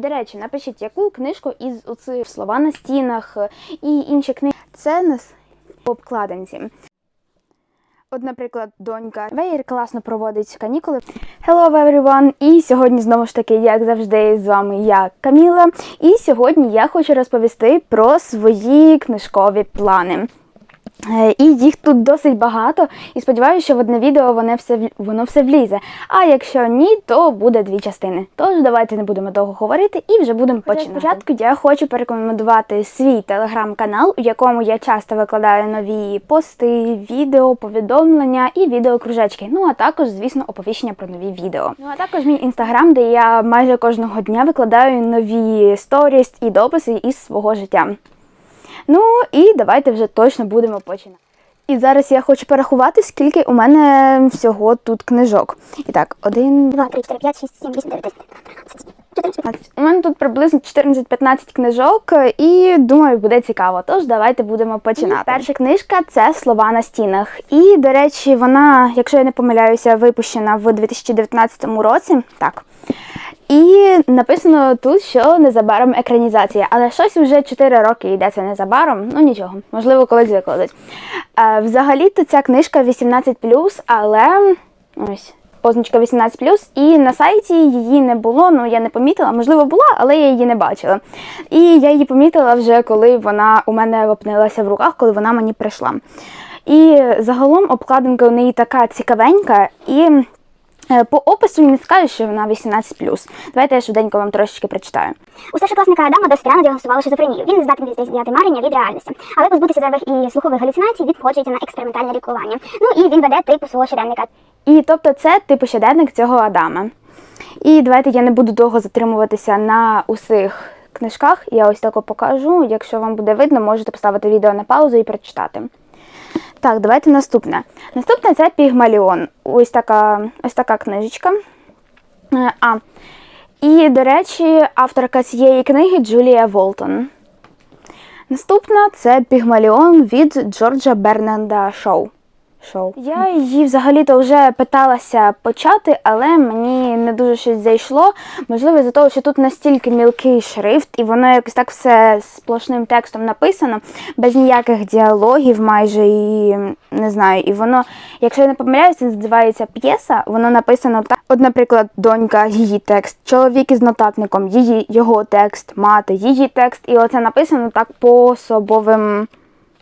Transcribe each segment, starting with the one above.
До речі, напишіть, яку книжку із оцих слова на стінах і інші книги. Це нас по обкладинці. От, наприклад, донька Вейер класно проводить канікули. Hello everyone! І сьогодні знову ж таки, як завжди, з вами я Каміла. І сьогодні я хочу розповісти про свої книжкові плани. Е, І їх тут досить багато, і сподіваюся, що в одне відео воно все, воно все влізе. А якщо ні, то буде дві частини. Тож давайте не будемо довго говорити і вже будемо починати. Спочатку я хочу порекомендувати свій телеграм-канал, у якому я часто викладаю нові пости, відео, повідомлення і відеокружечки. Ну а також, звісно, оповіщення про нові відео. Ну а також мій інстаграм, де я майже кожного дня викладаю нові сторіс і дописи із свого життя. Ну і давайте вже точно будемо починати. І зараз я хочу порахувати, скільки у мене всього тут книжок. І так, один, 2, 3, 4, 5, 6, 7, 8, 9, 10, 12, 14. У мене тут приблизно 14-15 книжок, і думаю, буде цікаво. Тож давайте будемо починати. Перша книжка це Слова на стінах. І, до речі, вона, якщо я не помиляюся, випущена в 2019 році. Так. І написано тут, що незабаром екранізація, але щось вже 4 роки йде це незабаром. Ну нічого, можливо, колись викладуть. Е, взагалі-то ця книжка 18+, але ось позначка 18+, і на сайті її не було, ну я не помітила, можливо, була, але я її не бачила. І я її помітила вже, коли вона у мене опинилася в руках, коли вона мені прийшла. І загалом обкладинка у неї така цікавенька і. Е, По опису не скажу, що вона 18+. Давайте я швиденько вам трошечки прочитаю. У старшокласника Адама досить рано діагностували шизофренію. Він не здатний відрізняти марення від реальності. Але позбутися зайвих і слухових галюцинацій він погоджується на експериментальне лікування. Ну і він веде типу свого щоденника. І тобто це типу щоденник цього Адама. І давайте я не буду довго затримуватися на усіх книжках. Я ось тако покажу. Якщо вам буде видно, можете поставити відео на паузу і прочитати. Так, давайте наступне. Наступне це Пігмаліон. Ось така, ось така книжечка. Е, А. І, до речі, авторка цієї книги Джулія Волтон. Наступна це Пігмаліон від Джорджа Бернанда Шоу. Шоу. Я її взагалі-то вже питалася почати, але мені не дуже щось зайшло. Можливо, за того, що тут настільки мілкий шрифт, і воно якось так все сплошним текстом написано, без ніяких діалогів майже і не знаю. І воно, якщо я не помиляюся, називається п'єса, воно написано так. От, наприклад, донька, її текст, чоловік із нотатником, її його текст, мати, її текст, і оце написано так по особовим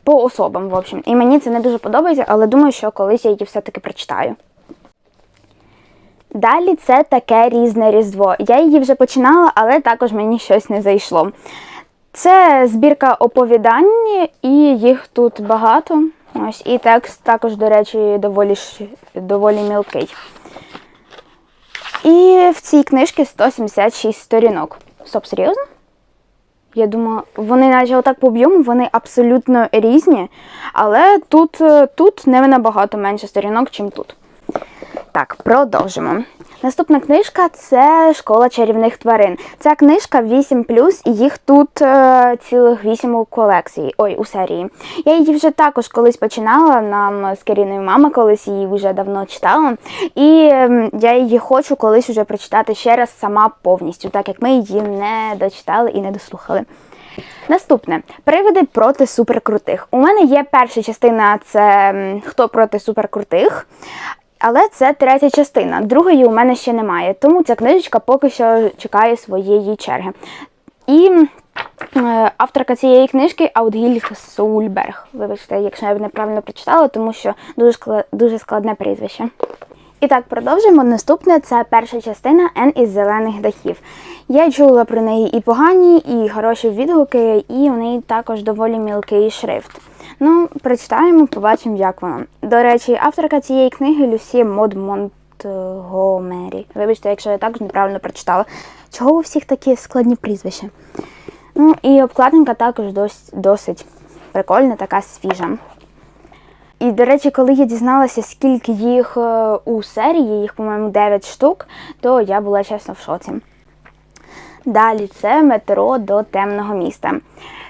по особам, в общем. І мені це не дуже подобається, але думаю, що колись я її все-таки прочитаю. Далі це таке різне різдво. Я її вже починала, але також мені щось не зайшло. Це збірка оповідань, і їх тут багато. Ось, і текст також, до речі, доволі, доволі мілкий. І в цій книжці 176 сторінок. Стоп, серйозно? Я думаю, вони наче отак по об'єму, вони абсолютно різні, але тут, е, тут не набагато менше сторінок, ніж тут. Так, продовжимо. Наступна книжка це Школа чарівних тварин. Ця книжка 8 і їх тут е, цілих 8 у колекції, ой, у серії. Я її вже також колись починала. Нам з Каріною мама колись її вже давно читала. І ем, я її хочу колись вже прочитати ще раз сама повністю, так як ми її не дочитали і не дослухали. Наступне привиди проти суперкрутих. У мене є перша частина це хто проти суперкрутих. Але це третя частина. Другої у мене ще немає, тому ця книжечка поки що чекає своєї черги. І е, авторка цієї книжки Аудгільг Сульберг. Вибачте, якщо я неправильно прочитала, тому що дуже склад, дуже складне прізвище. І так, продовжуємо. Наступне це перша частина Н із зелених дахів. Я чула про неї і погані, і хороші відгуки, і у неї також доволі мілкий шрифт. Ну, прочитаємо, побачимо, як воно. До речі, авторка цієї книги Люсі Мод Монтгомері. Вибачте, якщо я також неправильно прочитала. Чого у всіх такі складні прізвища? Ну і обкладинка також досить, досить прикольна, така свіжа. І, до речі, коли я дізналася, скільки їх е, у серії, їх, по-моєму, 9 штук, то я була чесно в шоці. Далі це метро до темного міста.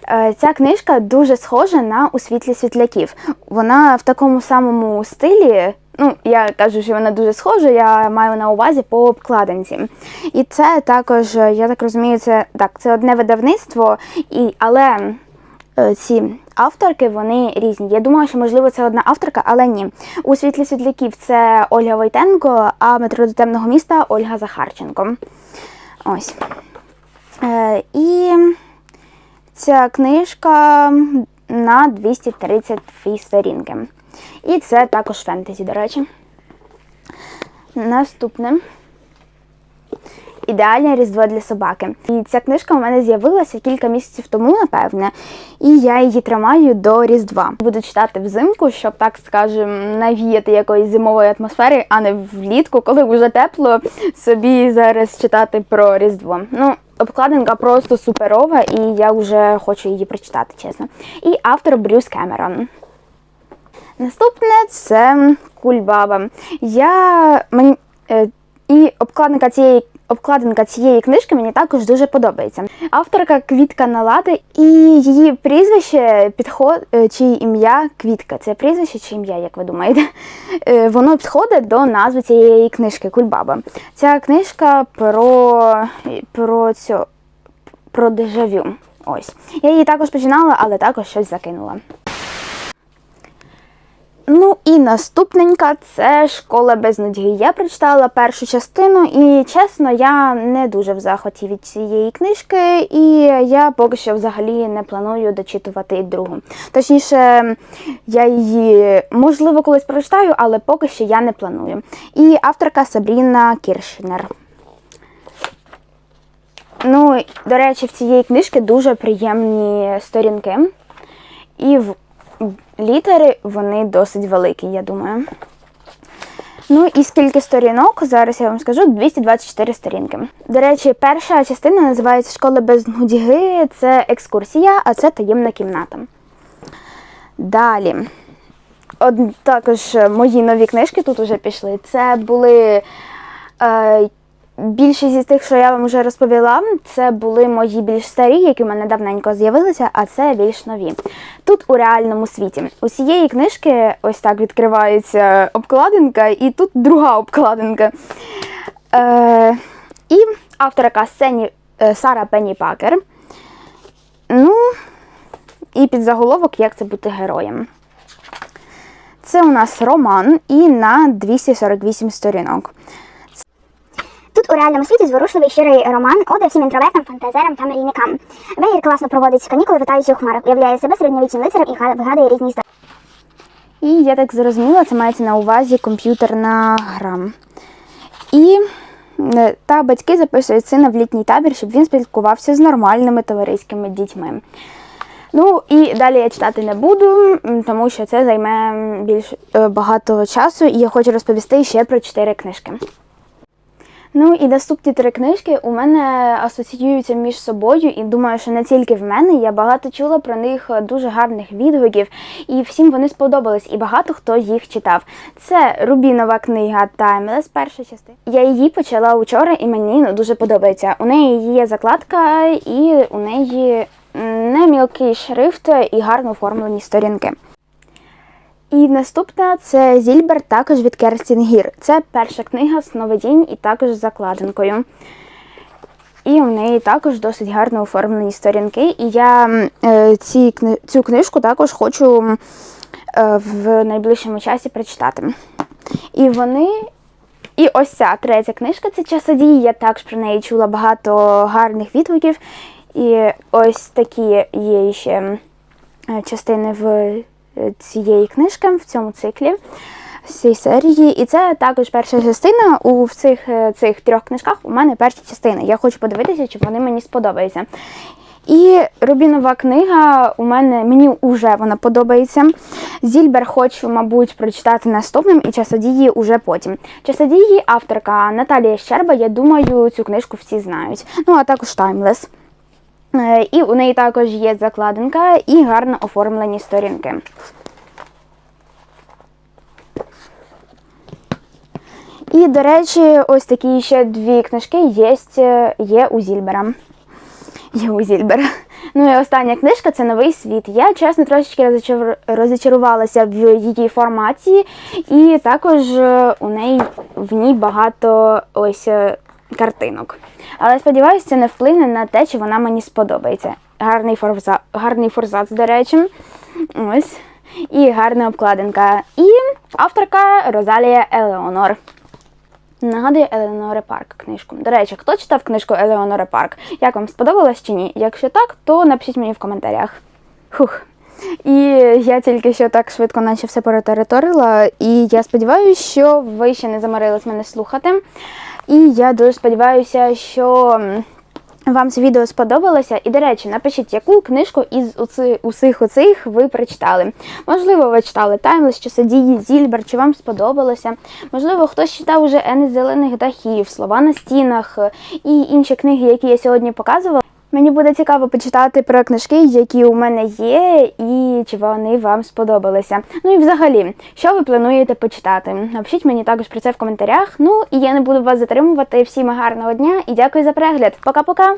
Е, Ця книжка дуже схожа на у світлі світляків. Вона в такому самому стилі, Ну, я кажу, що вона дуже схожа, я маю на увазі по обкладинці. І це також, е, я так розумію, це так, це одне видавництво, і, але ці авторки вони різні. Я думала, що можливо це одна авторка, але ні. У світлі світляків це Ольга Войтенко, а метро до темного міста Ольга Захарченко. Ось. Е, і ця книжка на 232 сторінки. І це також фентезі, до речі. Наступне. Ідеальне різдво для собаки. І ця книжка у мене з'явилася кілька місяців тому, напевне, і я її тримаю до Різдва. Буду читати взимку, щоб так скажем, навіяти якоїсь зимової атмосфери, а не влітку, коли вже тепло, собі зараз читати про Різдво. Ну, обкладинка просто суперова, і я вже хочу її прочитати, чесно. І автор Брюс Кемерон. Наступне це Кульбаба. Я мені е, і обкладинка цієї. Обкладинка цієї книжки мені також дуже подобається. Авторка Квітка Налади і її прізвище підход е, чи ім'я Квітка. Це прізвище чи ім'я, як ви думаєте? Е, Воно підходить до назви цієї книжки Кульбаба. Ця книжка про, про цю про дежавю. Ось. Я її також починала, але також щось закинула. Ну і наступненька це школа без нудьги. Я прочитала першу частину, і чесно, я не дуже в захваті від цієї книжки, і я поки що взагалі не планую дочитувати другу. Точніше, я її можливо колись прочитаю, але поки що я не планую. І авторка Сабріна Кіршнер. Ну, до речі, в цієї книжки дуже приємні сторінки. І в літери вони досить великі, я думаю. Ну і скільки сторінок, зараз я вам скажу 224 сторінки. До речі, перша частина називається Школа без нудьги, це екскурсія, а це таємна кімната. Далі. Од, також мої нові книжки тут вже пішли. Це були. Е, Більшість із тих, що я вам вже розповіла, це були мої більш старі, які в мене давненько з'явилися, а це більш нові. Тут у реальному світі. У цієї книжки ось так відкривається обкладинка, і тут друга обкладинка. Е, і авторка сцені е, Сара Пенні Пакер. Ну, і під заголовок Як це бути героєм. Це у нас роман і на 248 сторінок. Тут у реальному світі зворушливий щирий роман ода всім інтровертам, фантазерам та мрійникам. Веєр класно проводить канікули, витаючи у хмарах, уявляє себе середньовічним лицарем і га- вигадує різні історії. І я так зрозуміла, це мається на увазі комп'ютерна гра. І е, та батьки записують сина в літній табір, щоб він спілкувався з нормальними товариськими дітьми. Ну і далі я читати не буду, тому що це займе більш е, багато часу, і я хочу розповісти ще про чотири книжки. Ну і наступні три книжки у мене асоціюються між собою, і думаю, що не тільки в мене. Я багато чула про них дуже гарних відгуків, і всім вони сподобались, і багато хто їх читав. Це Рубінова книга Timeless, перша частина. Я її почала учора, і мені ну, дуже подобається. У неї є закладка, і у неї не мілкий шрифт і гарно оформлені сторінки. І наступна це Зільбер, також від Керстін Гір. Це перша книга Сновидінь і також з закладинкою. І у неї також досить гарно оформлені сторінки. І я е, ці, цю книжку також хочу е, в найближчому часі прочитати. І вони. І ось ця третя книжка це часодії. Я також про неї чула багато гарних відгуків. І ось такі є ще е, частини в цієї книжки в цьому циклі. цієї серії, і це також перша частина. У цих, е, цих трьох книжках у мене перша частина. Я хочу подивитися, чи вони мені сподобаються. І Рубінова книга у мене мені вже вона подобається. Зільбер хочу, мабуть, прочитати наступним і часодії уже потім. Часодії авторка Наталія Щерба, я думаю, цю книжку всі знають. Ну, а також Timeless. Е, І у неї також є закладинка і гарно оформлені сторінки. І, до речі, ось такі ще дві книжки є, є у Зільбера. Є у Зільбера. Ну і остання книжка це новий світ. Я чесно трошечки розочарувалася в її форматі, і також е, у неї в ній багато ось е, картинок. Але сподіваюся, це не вплине на те, чи вона мені сподобається. Гарний форза, гарний форзац, до речі. Ось. І гарна обкладинка. І авторка Розалія Елеонор. Нагадує Елеоноре Парк книжку. До речі, хто читав книжку Елеоноре Парк? Як вам сподобалось чи ні? Якщо так, то напишіть мені в коментарях. Хух. І я тільки що так швидко наче все перетериторила. І я сподіваюся, що ви ще не заморились мене слухати. І я дуже сподіваюся, що вам це відео сподобалося. І, до речі, напишіть, яку книжку із усіх оцих ви прочитали. Можливо, ви читали Таймлес чи Садії Зільбер, чи вам сподобалося. Можливо, хтось читав уже Ени зелених дахів, слова на стінах і інші книги, які я сьогодні показувала. Мені буде цікаво почитати про книжки, які у мене є, і чи вони вам сподобалися. Ну і взагалі, що ви плануєте почитати? Напишіть мені також про це в коментарях. Ну і я не буду вас затримувати. Всім гарного дня і дякую за перегляд. Пока-пока!